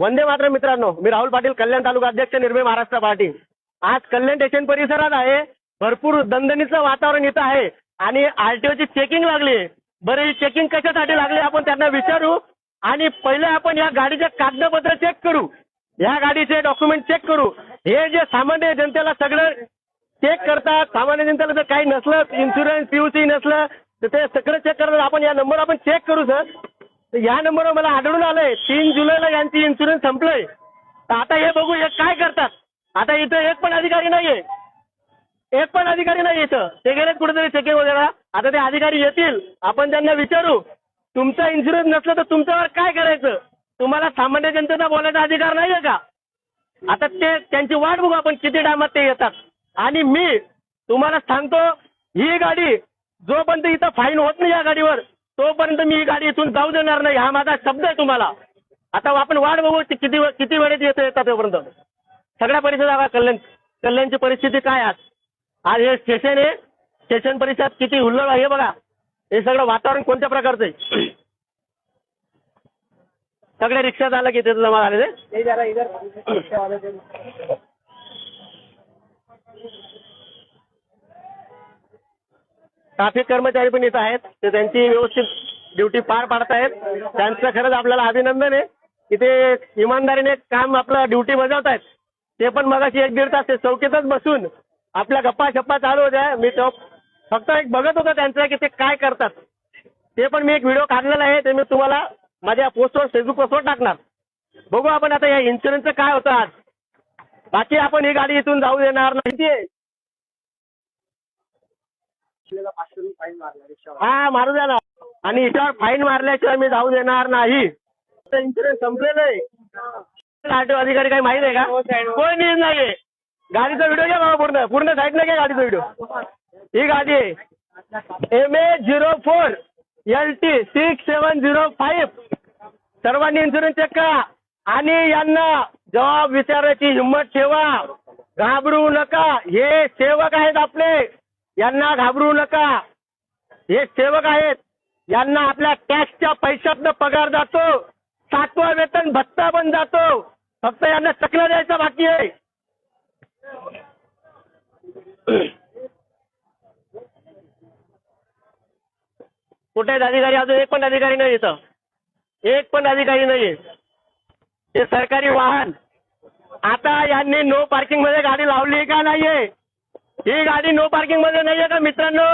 वंदे मात्र मित्रांनो मी राहुल पाटील कल्याण तालुका अध्यक्ष निर्मय महाराष्ट्र पार्टी. आज कल्याण स्टेशन परिसरात आहे भरपूर दणदणीचं वातावरण इथं आहे आणि आरटीओची चेकिंग लागली बरे चेकिंग कशासाठी लागली आपण त्यांना विचारू आणि पहिले आपण या गाडीचे कागदपत्र चेक करू. या गाडीचे डॉक्युमेंट चेक करू. हे जे सामान्य जनतेला सगळं चेक करतात सामान्य जनतेला जर काही नसलं इन्शुरन्स पीयूसी नसलं तर ते सगळं चेक करतात. आपण या नंबर आपण चेक करू सर या नंबरवर मला आढळून आलंय. तीन जुलैला यांची इन्शुरन्स संपलंय. तर आता हे बघू हे काय करतात? आता इथं एक पण अधिकारी नाहीये. एक पण अधिकारी नाही इथं. ते गेलेत कुठेतरी चेकिंग वगैरे. आता ते अधिकारी येतील. आपण त्यांना विचारू. तुमचा इन्शुरन्स नसलं तर तुमच्यावर काय करायचं? तुम्हाला सामान्य जनतेचा बोलायचा अधिकार नाहीये का? आता ते त्यांची वाट बघू आपण किती टायमात ते येतात. आणि मी तुम्हाला सांगतो ही गाडी जोपर्यंत इथं फाईन होत नाही या गाडीवर तोपर्यंत मी ही गाडी इथून जाऊ देणार नाही हा माझा शब्द आहे तुम्हाला. आता आपण वाट बघू किती वे- किती वेळेत येतो येतात तोपर्यंत. सगळ्या परिसरात कल्याण कल्याणची परिस्थिती काय आज? आज हे स्टेशन आहे. स्टेशन परिसरात किती हुल्लड आहे हे बघा. हे सगळं वातावरण कोणत्या प्रकारचं आहे? सगळे रिक्षा झालं की तिथं जमा झालेले. ट्रॅफिक कर्मचारी पण इथं आहेत. ते त्यांची व्यवस्थित ड्युटी पार पाडत आहेत त्यांचं खरंच आपल्याला अभिनंदन आहे. की ते इमानदारीने काम आपलं ड्युटी बजावत आहेत ते पण मगाशी एक दीड तास ते चौकीतच बसून आपल्या गप्पा शप्पा चालू होत्या. मी तो फक्त एक बघत होतो त्यांचं की ते काय करतात. ते पण मी एक व्हिडिओ काढलेला आहे. ते मी तुम्हाला माझ्या पोस्टवर फेसबुक पोस्टवर टाकणार. बघू आपण आता या इन्शुरन्सचं काय होतं आज. बाकी आपण ही गाडी इथून जाऊ देणार नाही. हा मारू द्या ना. आणि याच्यावर फाईन मारल्याशिवाय मी जाऊ देणार नाही. इन्शुरन्स संपलेलं आहे. आरटीओ अधिकारी काही माहीत आहे का? कोणी नाहीये? गाडीचा व्हिडिओ घ्या बाबा पूर्ण. पूर्ण साईडला घ्या गाडीचा व्हिडिओ ही गाडी आहे. M A zero four L T six seven zero five सर्वांनी इन्शुरन्स चेक करा. आणि यांना जबाब विचारायची हिंमत ठेवा. घाबरू नका. हे सेवक आहेत आपले. यांना घाबरू नका. हे सेवक आहेत. यांना आपल्या टॅक्सच्या पैशातनं पगार जातो. सातवा वेतन भत्ता पण जातो. फक्त यांना चकला द्यायचा बाकी आहे. कुठेच अधिकारी? अजून एक पण अधिकारी नाही इथं. एक पण अधिकारी नाहीये हे सरकारी वाहन. आता यांनी नो पार्किंगमध्ये गाडी लावली का नाहीये? ही गाडी नो पार्किंगमध्ये नाहीये का मित्रांनो?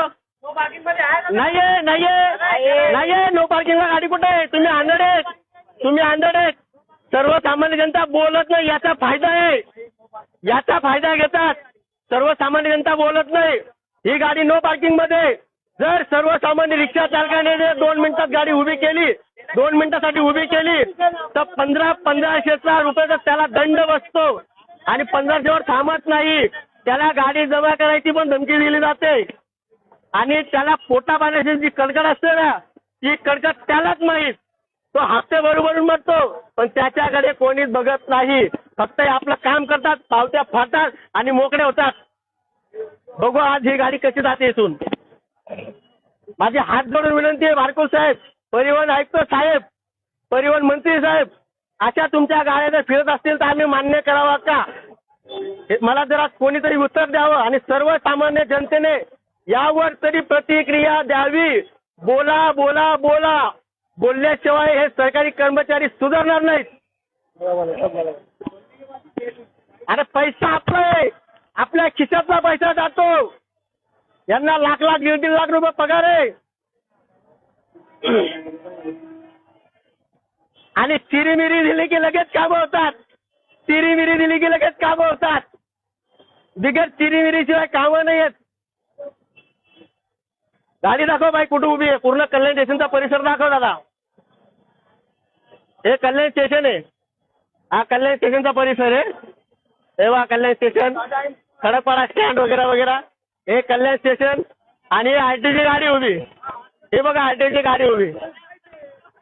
नाहीये नाहीये. नाहीये. नो पार्किंगला गाडी कुठे आहे? तुम्ही आंधळे आहेत. तुम्ही आंधळे आहेत. सर्वसामान्य जनता बोलत नाही याचा फायदा आहे. याचा फायदा घेतात. सर्वसामान्य जनता बोलत नाही. ही गाडी नो पार्किंगमध्ये जर सर्वसामान्य रिक्षा चालकाने जर दोन मिनिटात गाडी उभी केली दोन मिनिटासाठी उभी केली तर पंधरा पंधराशेचा रुपयाचा त्याला दंड बसतो. आणि पंधराशेवर थांबत नाही. त्याला गाडी जमा करायची पण धमकी दिली जाते. आणि त्याला पोटा पाण्याची जी कडकड असते ना ती कडकड त्यालाच माहीत. तो हप्ते बरोबर म्हणतो पण त्याच्याकडे कोणीच बघत नाही. फक्त आपलं काम करतात पावत्या फाडतात आणि मोकळे होतात. बघू आज ही गाडी कशी जाते इथून. माझी हात जोडून विनंती आहे बारको साहेब. परिवहन आयुक्त साहेब परिवहन मंत्री साहेब अशा तुमच्या गाड्या जर फिरत असतील तर आम्ही मान्य करावा का? मला जरा कोणीतरी उत्तर द्यावं आणि सर्वसामान्य जनतेने यावर तरी प्रतिक्रिया द्यावी. बोला बोला बोला. बोलल्याशिवाय हे सरकारी कर्मचारी सुधारणार नाहीत. अरे पैसा आपला आपल्या खिशातला पैसा जातो. यांना लाख लाख दीड दीड लाख रुपये पगार आहे. आणि चिरीमिरी दिली की लगेच काम होतात. चिरीमिरी दिली की लगेच कामं होतात. बिगर चिरीमिरीशिवाय कामं नाही आहेत. गाडी दाखव बाई कुठं उभी आहे? पूर्ण कल्याण स्टेशनचा परिसर दाखव दादा. हे कल्याण स्टेशन आहे. हा कल्याण स्टेशनचा परिसर आहे. हे बघा कल्याण स्टेशन. खडकपाडा स्टँड वगैरे वगैरे. हे कल्याण स्टेशन आणि आरटीची गाडी उभी. हे बघा आरटीची गाडी उभी.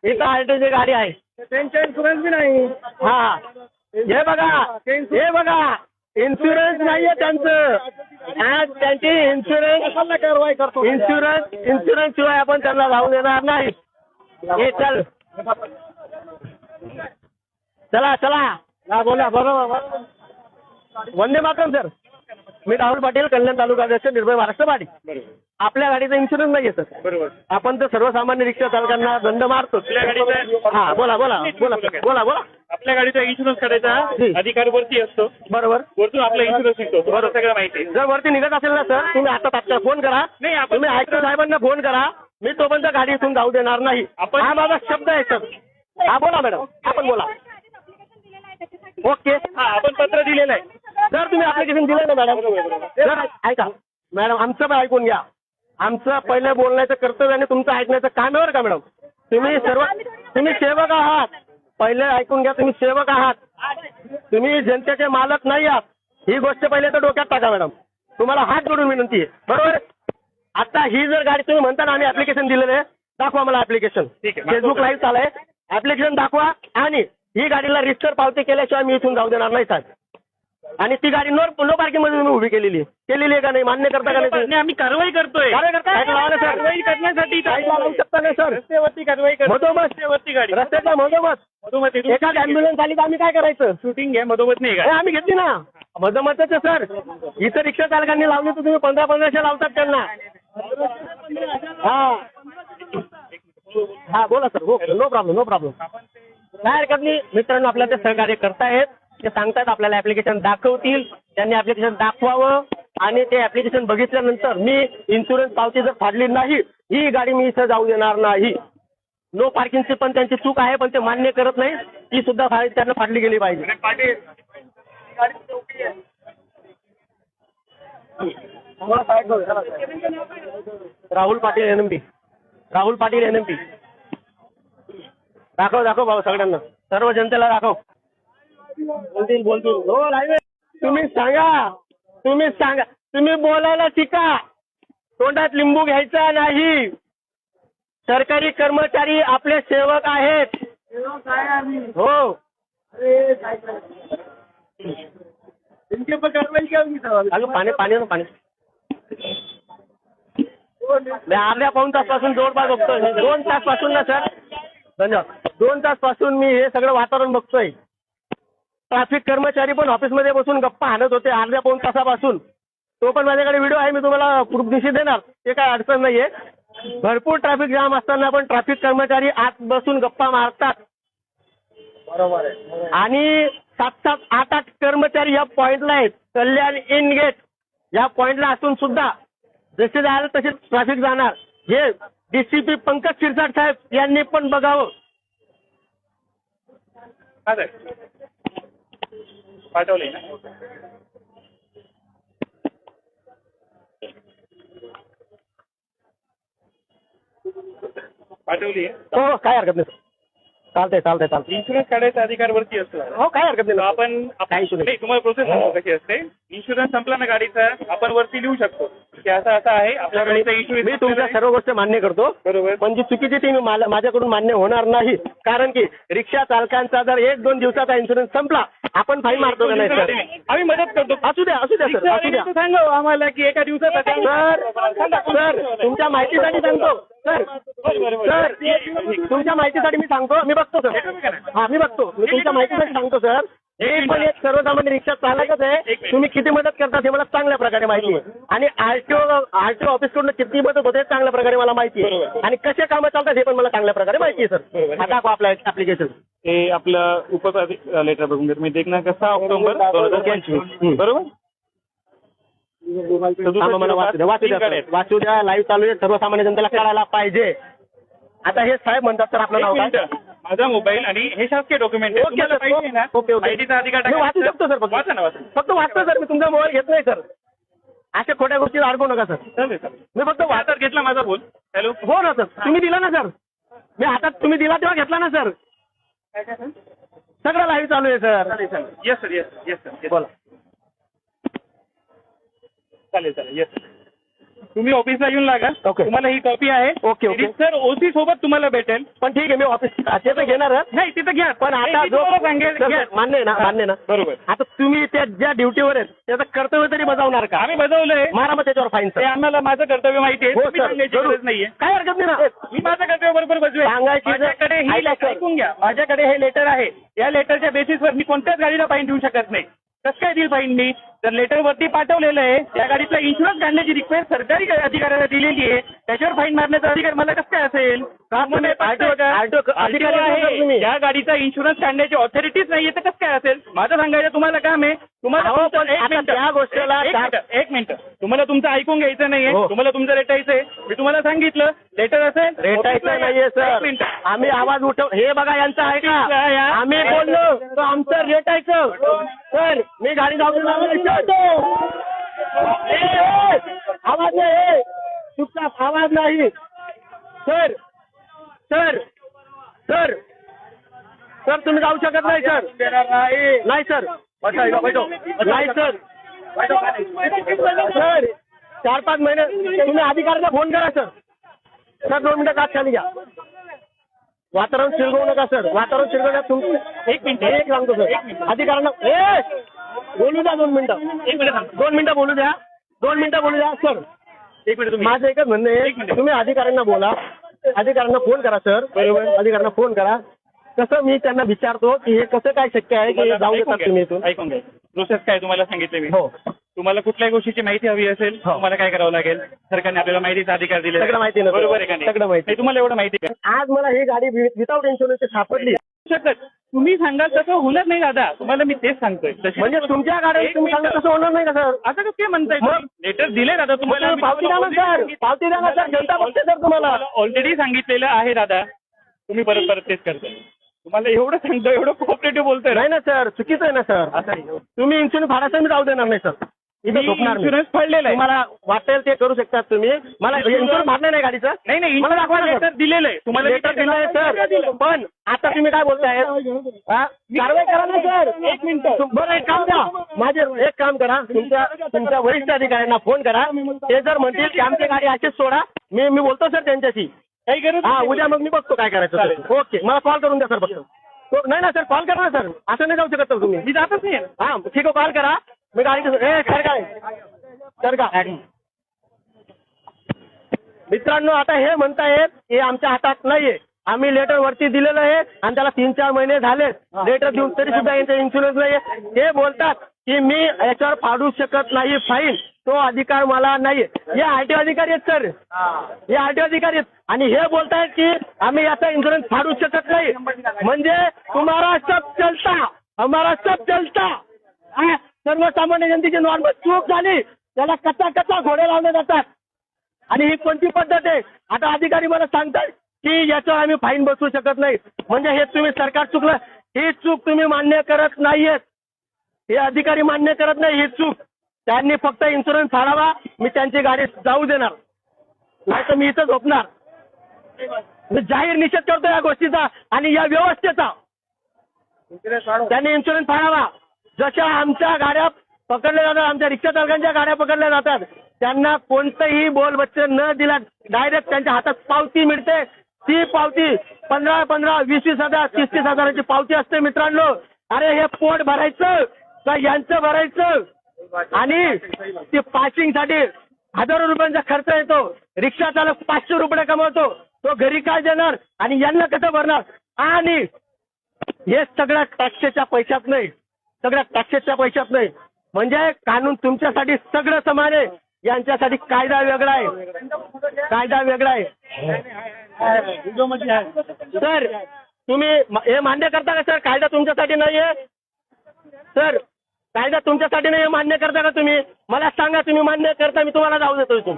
इथं आरटीची गाडी आहे. त्यांचा इन्शुरन्स बी नाही. हा. हे बघा हे बघा इन्शुरन्स नाहीये त्यांचं. आज त्यांची इन्शुरन्स कारवाई करतो? इन्शुरन्स इन्शुरन्स शिवाय आपण त्यांना जाऊ देणार नाही. हे चल. चला चला. बोला बरोबर बरोबर. वंदे मातरम सर. मी राहुल पाटील कल्याण तालुका अध्यक्ष निर्भय महाराष्ट्र बरोबर. आपल्या गाडीचा इन्शुरन्स नाही सर बरोबर. आपण तर सर्वसामान्य रिक्षा चालकांना दंड मारतो. आपल्या गाडीचा- हा बोला बोला बोला बोला बोला. आपल्या गाडीचा इन्शुरन्स काढायचा. अधिकार वरती असतो. बरोबर. वरतून आपला इन्शुरन्स निघतो. तुम्हाला सगळं माहिती जर वरती निघत असेल ना सर तुम्ही आता तात्काळ फोन करा. नाही, आपण- तुम्ही आयुक्त साहेबांना फोन करा. मी तोपर्यंत गाडी इथून जाऊ देणार नाही. आपण- हा माझा शब्द आहे सर. हा बोला मॅडम. आपण बोला. ओके. हा आपण पत्र दिलेलं आहे. जर तुम्ही ऍप्लिकेशन दिलं ना मॅडम जर ऐका मॅडम आमचं पण ऐकून घ्या. आमचं पहिले बोलण्याचं कर्तव्य आणि तुमचं ऐकण्याचं काम आहे बरं का मॅडम तुम्ही सर्व तुम्ही सेवक आहात. पहिले ऐकून घ्या तुम्ही सेवक आहात. तुम्ही जनतेचे मालक नाही आहात. ही गोष्ट पहिले तर डोक्यात टाका मॅडम तुम्हाला हात जोडून विनंती आहे. बरोबर? आता ही जर गाडी तुम्ही म्हणता ना आम्ही ऍप्लिकेशन दिलेलं आहे दाखवा मला ऍप्लिकेशन आहे. फेसबुक लाईव्ह चालय ऍप्लिकेशन दाखवा आणि ही गाडीला रजिस्टर पावती केल्याशिवाय मी इथून जाऊ देणार नाही साहेब. आणि ती गाडी नो नो पार्किंगमध्ये तुम्ही उभी केलेली आहे. केलेली आहे का नाही? मान्य करता का नाही नाही, आम्ही कारवाई करतोय. काय करता? लावा ना. कारवाई करण्यासाठी इथं साईड लावू शकता नाही सर? रस्त्यावरती कारवाई करतो मधोमध. रस्त्यावरती गाडी. रस्त्याच्या मधोमध. मधोमध येतो. एखादी अँब्युलन्स आली तर आम्ही काय करायचं? शूटिंग घ्या मधोमध नाही आम्ही घेतली ना. मधोमधच सर. इथं रिक्षा चालकांनी लावली तर तुम्ही पंधरा पंधराशे लावतात त्यांना. हा. हा बोला सर. हो नो प्रॉब्लेम नो प्रॉब्लेम काय हरकत नाही. मित्रांनो आपल्या ते सहकार्य करतायत. ते सांगतात आपल्याला ऍप्लिकेशन दाखवतील. त्यांनी ऍप्लिकेशन दाखवावं. आणि ते ऍप्लिकेशन बघितल्यानंतर मी इन्शुरन्स पावती जर फाडली नाही ही गाडी मी इथं जाऊ देणार नाही. नो पार्किंगची पण त्यांची चूक आहे पण ते मान्य करत नाही. ती सुद्धा फा- त्यांना फाडली गेली पाहिजे. राहुल पाटील एनएमपी राहुल पाटील एनएमपी दाखव दाखव भाऊ सगळ्यांना. सर्व जनतेला दाखव. बोलतील बोलतील. हो लाईव्ह तुम्ही सांगा. तुम्ही सांगा. तुम्ही बोलायला शिका. तोंडात लिंबू घ्यायचा नाही. सरकारी कर्मचारी आपले सेवक आहेत. हो. अगं पाणी पाणी ना पाणी. अर्ध्या पाऊन तासपासून जवळपास बघतोय. दोन तासपासून ना सर. धन्यवाद. दोन तासपासून मी हे सगळं वातावरण बघतोय. ट्रॅफिक कर्मचारी पण ऑफिसमध्ये बसून गप्पा हाणत होते अर्ध्या पाऊन तासापासून. तो पण माझ्याकडे व्हिडिओ आहे मी तुम्हाला प्रूफ दिवशी देणार. ते काय अडचण नाहीये. भरपूर ट्रॅफिक जाम असताना पण ट्रॅफिक कर्मचारी आत बसून गप्पा मारतात. बरोबर आहे आणि सात सात आठ आठ कर्मचारी या पॉइंटला आहेत. Kalyan in gate. या पॉइंटला असून सुद्धा जसे जायला तसे ट्रॅफिक जाणार. हे डीसीपी पंकज शिरसाट साहेब यांनी पण बघावं. पाठवले ना? पाठवली आहे हो काय हरकत नाही चालतंय चालतंय चालतंय. इन्शुरन्स काढायचा अधिकार वरती असतो हो काय हरकत नाही आपण issue नाही. नाही तुम्हाला प्रोसेस सांगतो कशी असते. इन्शुरन्स संपला ना गाडीचा आपण वरती लिहू शकतो की असं असं आहे. आपल्या गाडीचा इन्शुरन्स मी तुमच्या सर्व गोष्टी मान्य करतो. बरोबर. पण जी चुकीची ती मी मला- माझ्याकडून मान्य होणार नाही. कारण की रिक्षा चालकांचा जर एक दोन दिवसाचा इन्शुरन्स संपला आपण फाईन मारतो का नाही सर? आम्ही मदत करतो. असू द्या असू द्या सर असू द्या. सांगा आम्हाला की एका दिवसात सर सर तुमच्या माहितीसाठी सांगतो. सर सर तुमच्या माहितीसाठी मी सांगतो. मी बघतो सर. हा मी बघतो. मी तुमच्या माहितीसाठी सांगतो सर. हे पण एक सर्वसामान्य रिक्षा चालकच आहे. तुम्ही किती मदत करता हे मला चांगल्या प्रकारे माहिती आहे. आणि आरटीओ आरटीओ ऑफिसकडून किती मदत होते चांगल्या प्रकारे मला माहिती आहे. आणि कसे कामं चालतात हे पण मला चांगल्या प्रकारे माहिती आहे सर. हा दाखवा आपलं ऍप्लिकेशन हे आपलं उपप्राधिक लेटर बघून घेतो मी देखना कसा ऑक्टोबर? दोन हजार पंचवीस. हम्म. बरोबर? मला वाचू द्या वाचू द्या वाचू लाईव्ह चालू आहे. सर्वसामान्य जनतेला कळायला पाहिजे. आता हे साहेब म्हणतात सर आपलं एक नाव काय. माझा मोबाईल आणि हे शासकीय डॉक्युमेंट ओके सर पाहिजे ना ओके ओके माहितीचा अधिकार मी वाचू शकतो सर फक्त. वाचा ना वाचा. फक्त वाचतो सर मी तुमचा मोबाईल घेत नाही सर अशा खोट्या गोष्टी अडकू नका सर चालेल चालेल. मी फक्त वाच हातात घेतला माझा फोन हॅलो? हो ना सर तुम्ही दिला ना सर मी हातात तुम्ही दिला तेव्हा घेतला ना सर सगळं लाईव्ह चालू आहे sir yes sir yes yes sir बोला. चालेल चालेल. येस सर तुम्ही ऑफिसला येऊन लागा. तुम्हाला ही कॉपी आहे. Okay, okay. सर ओसी सोबत तुम्हाला भेटेल. पण ठीक आहे मी ऑफिस ते तर घेणारच नाही तिथं घ्या. पण आता जो सांगेल सर, घ्या. सर, मान्य आहे ना मान्य आहे ना. बरोबर. आता तुम्ही त्या ज्या ड्युटीवर आहेत त्याचं कर्तव्य तरी बजावणार का? आम्ही बजावलंय. मारा मग त्याच्यावर फाईन ते सर आम्हाला माझं कर्तव्य माहिती आहे. हो तुम्ही सर. सांगायची जरूर. गरज नाहीये. काय हरकत नाही ना. मी माझं कर्तव्य बरोबर बजवेल सांगायची जर- माझ्याकडे ही ऐका सर. ऐकून घ्या. माझ्याकडे हे लेटर आहे. या लेटरच्या बेसिसवर मी कोणत्याच गाडीला फाईन देऊ शकत नाही. कसं काय देईल फाईन मी? तर लेटर वरती पाठवलेलं आहे. त्या गाडीचा इन्शुरन्स काढण्याची रिक्वेस्ट सरकारी अधिकाऱ्याला दिलेली आहे. त्याच्यावर फाईन मारण्याचा अधिकार मला कसं काय असेल? म्हणजे RTO RTO अधिकारी नाही सर तुम्ही. या गाडीचा इन्शुरन्स काढण्याची ऑथॉरिटीच नाहीये तर कसं काय असेल? माझं सांगायचं तुम्हाला काम आहे. तुम्हाला त्या गोष्टीला एक त्या- मिनिट. तुम्हाला तुमचं ऐकून घ्यायचं नाहीये. हो. तुम्हाला तुमचं रेटायचंय. मी तुम्हाला सांगितलं. लेटर असेल. रेटायचं नाहीये सर आम्ही आवाज उठव हे बघा यांचं आहे या- का या- आम्ही बोललो तर आमचं रेटायचं. सर मी गाडी जाऊन आवाज नाही चुपचाप आवाज नाही. Sir sir sir. सर तुम्ही जाऊ शकत नाही सर. नाही सर. नाही सर. सर चार पाच महिने तुम्ही अधिकाऱ्याला फोन करा सर. सर दोन मिनिटं आत खाली घ्या. वातावरण शिरगवू नका सर. वातावरण शिरगवण्यात तुम एक मिनिट एक सांगतो सर. अधिकाऱ्यांना ए बोलू द्या दोन मिनिटं. एक मिनिट थांब. दोन मिनिटं बोलू द्या. दोन मिनिटं बोलू द्या. सर एक मिनिट तुम्ही. माझं एकच म्हणणं एक आहे मिनिट. तुम्ही अधिकाऱ्यांना बोला. अधिकाऱ्यांना फोन करा सर. बरोबर. अधिकाऱ्यांना फोन करा. कसं मी त्यांना विचारतो की हे कसं काय शक्य आहे की जाऊ ऐकून देतात तुम्ही घ्या. इथून? ऐकून घ्या. प्रोसेस काय तुम्हाला सांगितले मी. हो. तुम्हाला कुठल्याही गोष्टीची माहिती हवी असेल हो. तुम्हाला काय करावं लागेल? सरकारने आपल्याला माहितीचा अधिकार दिले सगळं माहिती आहे ना, सर. बरोबर आहे का नाही? सगळं माहिती. नाही, तुम्हाला एवढं माहिती आहे का? आज मला ही गाडी विदाऊट इन्शुरन्सची सापडली. शकत. तुम्ही सांगाल तसं होणार नाही दादा. तुम्हाला मी तेच सांगतोय. तशी- म्हणजे तुमच्या गाड्या एक तुम्ही मिनिटं. तसं होणार नाही का सर? असं कसं काय म्हणताय मग? लेटर दिले दादा तुम्हाला. तुम्ही पावती द्या ना सर. पावती द्या ना सर. जनता बघते सर तुम्हाला. ऑलरेडी सांगितलेलं आहे दादा. तुम्ही परत परत तेच करताय. तुम्हाला एवढं सांगतो एवढं कोऑपरेटिव्ह बोलतोय. ना. नाही ना सर. चुकीचं आहे ना सर. असं. तुम्ही इन्शुरन्स फाडायचं मी जाऊ देणार नाही सर. इथं झोपणार. इन्शुरन्स फाडलेला आहे. तुम्हाला वाटेल ते करू शकतात तुम्ही. मला इन्शुरन्स फाडणार नाही गाडीचं. नाही नाही मला दाखवा ना, लेटर सर. दिलेलं आहे. तुम्हाला लेटर दिलं आहे सर पण आता तुम्ही काय बोलताय? हा? कारवाई करा ना सर एक मिनिट. बरं एक काम द्या माझे एक काम करा. तुमच्या तुमच्या वरिष्ठ अधिकाऱ्यांना फोन करा. ते जर म्हणतील की आमची गाडी अशीच सोडा. मी मी बोलतो सर त्यांच्याशी. काही गरज हा नाही. उद्या मग मी बघतो काय करायचं चालेल. ओके. मला कॉल करून द्या सर फक्त. नाही ना सर कॉल करा ना सर असं नाही जाऊ शकत सर तुम्ही. मी जातच नाही. हा ठीक आहे कॉल करा. ए मित्रांनो आता हे म्हणतायत हे आमच्या हातात नाहीये. आम्ही लेटर वरती दिलेलं आहे आणि त्याला तीन चार महिने झाले लेटर देऊन तरी सुद्धा यांचा इन्शुरन्स नाहीये. ते बोलतात की मी याच्यावर फाडू शकत नाही फाईन तो अधिकार मला नाहीये. हे आरटीओ अधिकारी आहेत सर हे. आरटीओ अधिकारी आहेत. आणि हे बोलतायत की आम्ही याचा इन्शुरन्स फाडू शकत नाही. म्हणजे तुम्हाला सब चलता. हमारा सब चलता. सर्वसामान्य जनतेची नॉर्मल चूक झाली. त्याला कच्चा कच्चा घोडे लावले जातात. आणि ही कोणती पद्धत आहे? आता अधिकारी मला सांगतात की याच्यावर आम्ही फाईन बसवू शकत नाही. म्हणजे हे तुम्ही सरकार चुकलं. ही चूक तुम्ही मान्य करत नाहीयेत. हे अधिकारी मान्य करत नाही ही चूक. त्यांनी फक्त इन्शुरन्स फाडावा. मी त्यांची गाडी जाऊ देणार. नाही तर मी इथं झोपणार. मी जाहीर निषेध करतो या गोष्टीचा आणि या व्यवस्थेचा. त्यांनी इन्शुरन्स फाडावा. जशा आमच्या गाड्या पकडल्या जातात आमच्या रिक्षा चालकांच्या गाड्या पकडल्या जातात त्यांना कोणतंही बोल बच्चे न दिला डायरेक्ट त्यांच्या हातात पावती मिळते. ती पावती पंधरा पंधरा वीस वीस हजार तीस तीस हजाराची पावती असते मित्रांनो. अरे हे पोट भरायचं का यांचं भरायचं? आणि ते पासिंगसाठी हजारो रुपयांचा खर्च येतो. रिक्षा चालक पाचशे रुपये कमवतो. तो घरी काय देणार? आणि यांना कसं भरणार? आणि हे सगळ्या टॅक्सेच्या पैशात नाही. सगळ्या टॅक्सेच्या पैशात नाही. म्हणजे कानून तुमच्यासाठी सगळं समान आहे. यांच्यासाठी कायदा वेगळा आहे. कायदा वेगळा आहे. सर तुम्ही हे मान्य करता का सर? कायदा तुमच्यासाठी नाही आहे? सर कायदा तुमच्यासाठी नाही मान्य करता का तुम्ही? मला सांगा तुम्ही मान्य करता मी तुम्हाला जाऊ देतो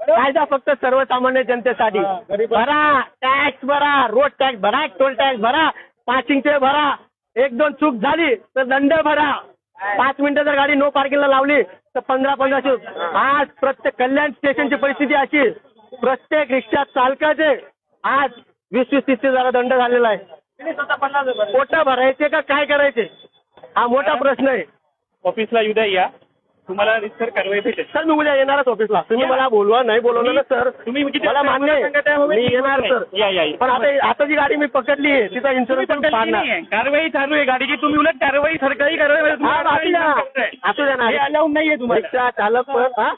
कायदा फक्त सर्वसामान्य जनतेसाठी. भरा टॅक्स भरा रोड टॅक्स भरा टोल टॅक्स भरा पासिंगचे भरा. एक दोन चूक झाली तर दंड भरा. पाच मिनिटं जर गाडी नो पार्किंगला लावली तर पंधरा पंधराशे आज प्रत्येक कल्याण स्टेशनची परिस्थिती अशी. प्रत्येक रिक्षा चालकाचे आज वीस वीस तीस तीस हजार दंड झालेला आहे. पोटा भरायचे का काय करायचे? हा मोठा प्रश्न आहे. ऑफिसला उद्या या. तुम्हाला रिसर कारवाई भेटेल सर मी उद्या येणारच ऑफिसला तुम्ही या. मला बोलवा नाही बोलवलं ना सर तुम्ही किती मला वाजता मान्य सांगा त्या आहे मोबाईल मी येणार सर या, या, या. पण आता आता जी गाडी मी पकडली आहे तिचा तुम्ही इन्शुरन्स पण पकडली पाडणार नाहीये. कारवाई चालू आहे गाडीची तुम्ही उलट कारवाई सरकारी कारवाई हा, असू द्या ना. असू द्या ना. अलाउड नाहीये तुम्हाला रिक्षा चालक पण हा?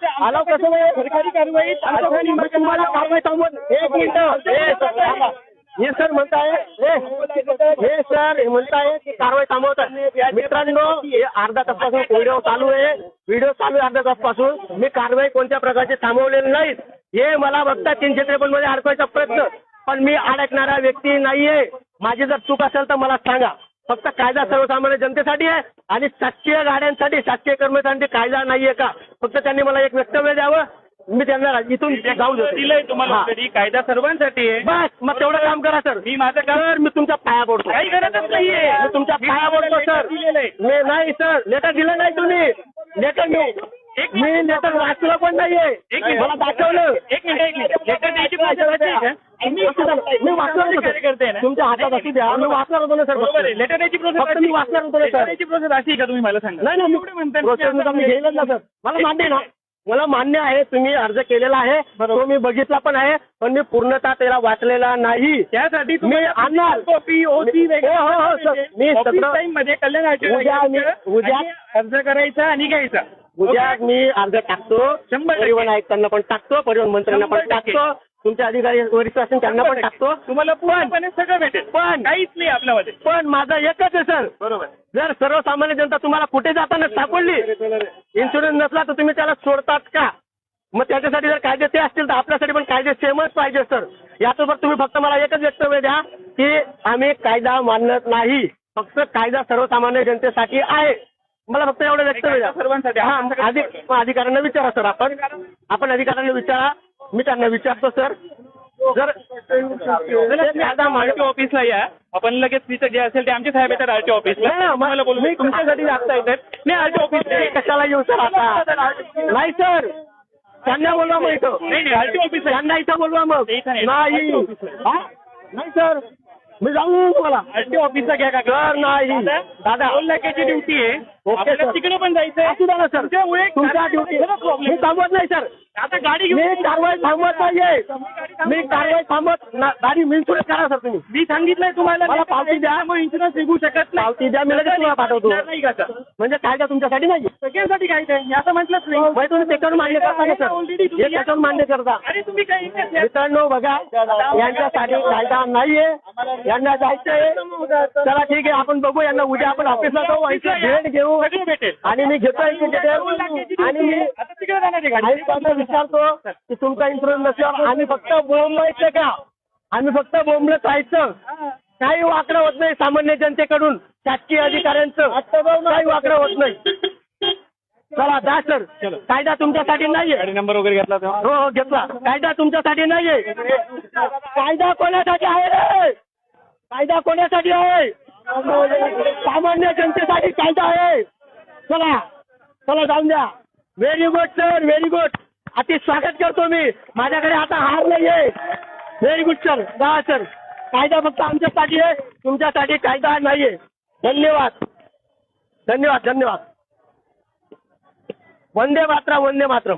कसं? सरकारी कारवाई तुम्हाला कारवाई थांबवत एक मिनिट हे सर म्हणताय हे सर म्हणताय की कारवाई थांबवतात. मित्रांनो हे अर्धा तासपासून व्हिडिओ चालू आहे. व्हिडिओ चालू आहे अर्धा तासपासून. मी कारवाई कोणत्या प्रकारची थांबवलेली नाही हे मला बघता तीनशे त्रेपन्नमध्ये अडकवायचा प्रयत्न. पण मी अडकणारा व्यक्ती नाहीये. माझी जर चूक असेल तर मला सांगा. फक्त कायदा सर्वसामान्य जनतेसाठी आहे आणि शासकीय गाड्यांसाठी शासकीय कर्मचाऱ्यांसाठी कायदा नाहीये का? फक्त त्यांनी मला एक वक्तव्य द्यावं. मी त्यांना इथून जाऊ देतो. दिलंय तुम्हाला already. कायदा सर्वांसाठी आहे. बस मग तेवढं काम करा सर. मी माझं काम सर मी तुमच्या पाया पडतो. काही गरजच नाहीये. मी तुमच्या पाया पडतो सर. मी नाही सर. लेटर दिलं नाही तुम्ही. लेटर मी एक मी लेटर वाचलं पण नाहीये. एक मिनिट. मला दाखवलं. एक मिनिट एक मिनिट. लेटर द्यायची अशी? मी वाचणार. ना? तुमच्या हातात असू द्या. मी वाचणार होतो ना सर बरोबर आहे. फक्त. लेटर द्यायची प्रोसेस फक्त मी वाचणार होतो ना सर. द्यायची प्रोसेस अशी का तुम्ही मला सांगा? नाही नाही एवढे म्हणताय मी प्रोसेस मी घेईलच ना सर. मला मान्य ना. मला मान्य आहे तुम्ही अर्ज केलेला आहे तो मी बघितला पण आहे पण मी पूर्णतः त्याला वाचलेला नाही. त्यासाठी मी आणणार कॉपी ओसी मी- हो, हो, हो, मध्ये कल्याण उद्या अर्ज करायचा आणि घ्यायचा. उद्या? मी अर्ज टाकतो. शंभर. परिवहन आयुक्तांना पण टाकतो परिवहन मंत्र्यांना पण. टाकतो. तुमच्या अधिकारी वरिष्ठ असेल त्यांना पण टाकतो. तुम्हाला पूर्णपणे सगळं भेटेल. पण- काहीच नाही आपल्यामध्ये. पण माझा एकच आहे सर. बरोबर. जर सर्वसामान्य जनता तुम्हाला कुठे जाताना सापडली इन्शुरन्स नसला तर तुम्ही त्याला सोडतात का? मग त्याच्यासाठी जर कायदे ते असतील तर आपल्यासाठी पण कायदे सेमच पाहिजे सर. यासोबत तुम्ही फक्त मला एकच वक्तव्य द्या की आम्ही कायदा मानत नाही. फक्त कायदा सर्वसामान्य जनतेसाठी आहे. मला फक्त एवढं वक्तव्य द्या. सर्वांसाठी. हा अधिकाऱ्यांना विचारा सर आपण. आपण अधिकाऱ्यांना विचारा. मी त्यांना विचारतो सर. जर कायदा मान्य आरटीओ ऑफिसला या. आपण लगेच तिथं जे असेल ते आमचे साहेब येतात आरटीओ ऑफिसला मला बोलू मी तुमच्यासाठी जास्त येतात नाही आरटीओ ऑफिस ते कशाला येऊ सर आता? नाही सर. त्यांना बोलवा मग इथं. नाही नाही आरटीओ ऑफिस त्यांना इथं बोलवा मग. नाही. नाही. ऑफिसला. हा? सर. मी जाऊ तुम्हाला. आरटीओ ऑफिसचा घ्या का? नाही. दादा दोन लाखाची ड्युटी आहे. आपल्याला. तिकडे पण जायचंय. असू द्या ना सर तुमच्या ड्युटी मी थांबवत नाही सर आता गाडी मी कारवाई थांबवत नाहीये. मी कारवाई थांबवत ना- गाडी इन्शुरन्स करा सर तुम्ही. मी सांगितलंय तुम्हाला मला पावती द्या. मग इन्शुरन्स निघू शकत नाही. पावती द्या, मी लगेच तुम्हाला पाठवतो. निघणार नाही का सर म्हणजे कायदा तुमच्यासाठी नाही सगळ्यांसाठी काय काय असं म्हटलंच नाही तुम्ही त्याच्यावर मान्य करता का सर Already तुम्ही हे त्याच्यावर मान्य करता. अरे तुम्ही काय या. मित्रांनो बघा यांच्यासाठी कायदा नाहीये. यांना जायचंय. चला ठीक आहे आपण बघू. यांना उद्या आपण ऑफिसला जाऊ. ऑफिसला यांची या. भेट घेऊ. सगळं भेटेल. आणि मी घेतो यांची दोन डिटेल लाखाची आणि मी. आता तिकडे जाणार आहे गाडी. आयुक्तांना विचारतो की तुमचा इन्शुरन्स नसल्यावर आम्ही फक्त बोंबायचं का? आम्ही फक्त बोंबलं जायचं काही वाकडं होत नाही सामान्य जनतेकडून. शासकीय अधिकाऱ्यांचं. काही वाकडं होत नाही. चला जा सर कायदा तुमच्यासाठी नाहीये. गाडी नंबर वगैरे घेतला तेव्हा? हो हो घेतला. कायदा तुमच्यासाठी नाहीये. कायदा कोणासाठी आहे रे? कायदा कोणासाठी आहे? सामान्य जनतेसाठी कायदा आहे. चला चला जाऊन द्या. Very good sir very good अति स्वागत करतो मी. माझ्याकडे आता हार नाहीये. व्हेरी गुड सर जा सर कायदा फक्त आमच्यासाठी आहे. तुमच्यासाठी कायदा नाहीये. धन्यवाद. धन्यवाद धन्यवाद. वंदे मातरम वंदे मातरम.